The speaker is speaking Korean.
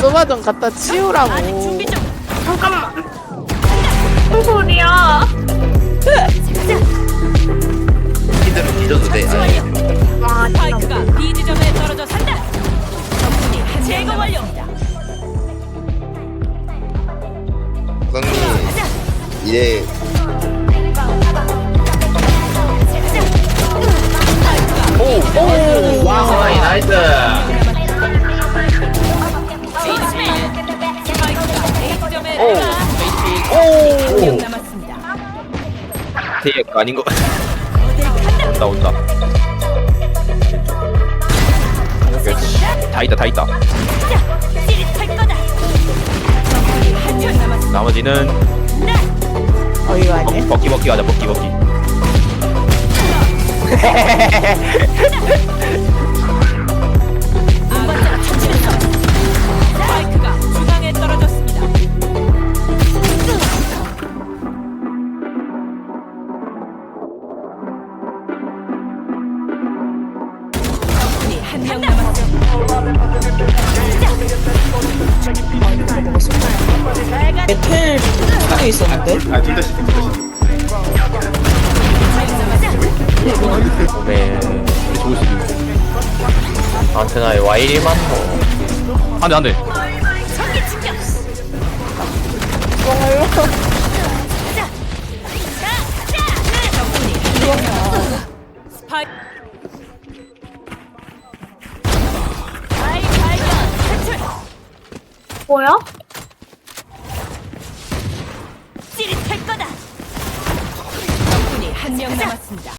소바 좀 갖다 치우라고. 잠깐만. 무슨 소리야? 피드는 뒤져도 돼. 아니, 와, 진짜. 스파이크가 B 지점에 떨어져 산다. 적군이 한 제거 완료입니다. 사장님 이래 와우 나이스 남았습니다. 되게 아닌 거 온다 온다 그렇지 다 있다 다 있다. 나머지는 어 아니야? 먹- 먹기 먹기 하자 먹기 먹기 한명 있고 안테나에 와일만 뭐 안돼 안돼 뭐야? 찌릿할 거다. 적군이 한 명 남았습니다.